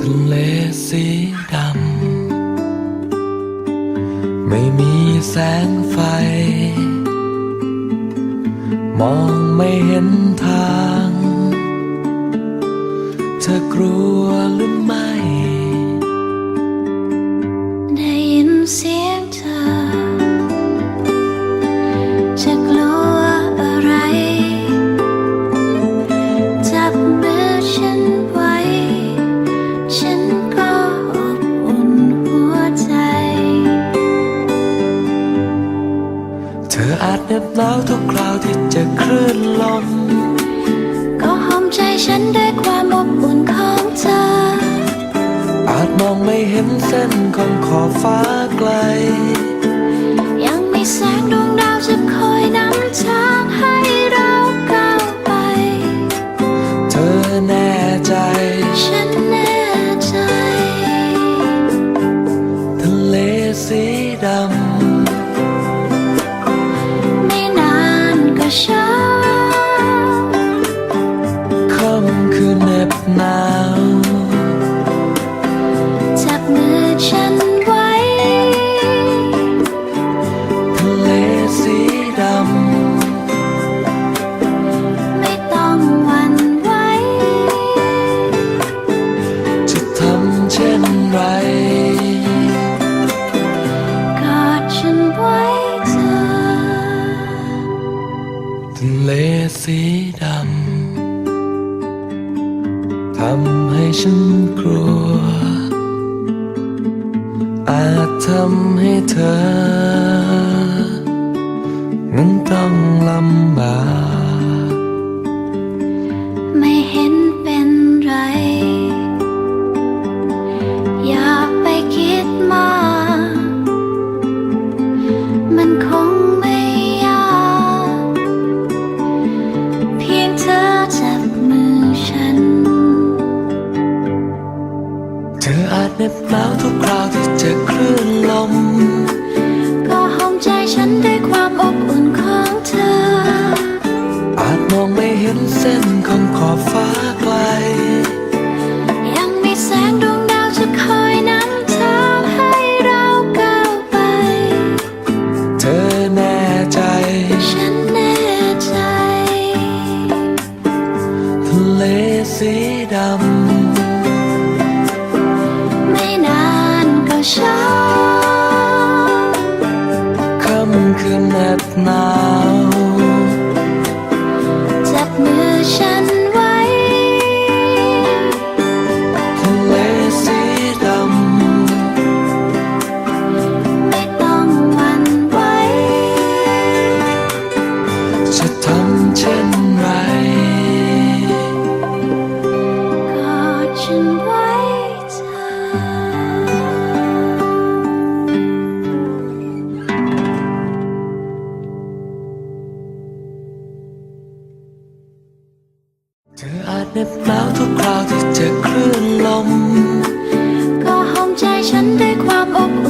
ทะเลสีดำ ไม่มีแสงไฟ มองไม่เห็นทาง เธอกลัวหรือ หน็บหนาวทุกคราวที่เจะคลื่นลม ก็หอมใจฉันด้วยความอบอุ่นของเธอ อาจมองไม่เห็นเส้นของขอบฟ้าไกล ยังมีแสงดวงดาวจะคอยนำทางให้ เทำให้ฉันกลัว อาจทำให้เธอ นั้นต้องลำบาก เหน็บหนาวทุกคราวที่เจอคลื่นลม ก็หอมใจฉันด้วยความอบอุ่นของเธอ อาจมองไม่เห็นเส้นของขอบฟ้าไกล ยังมีแสงดวงดาวจะคอยนำทางให้เราก้าวไป เธอแน่ใจ ฉันแน่ใจ ทะเลสีดไ Good night. เหน็บหนาวทุกคราวที่เจอคลื่นลม ก็หอมใจฉันด้วยความอบอุ่น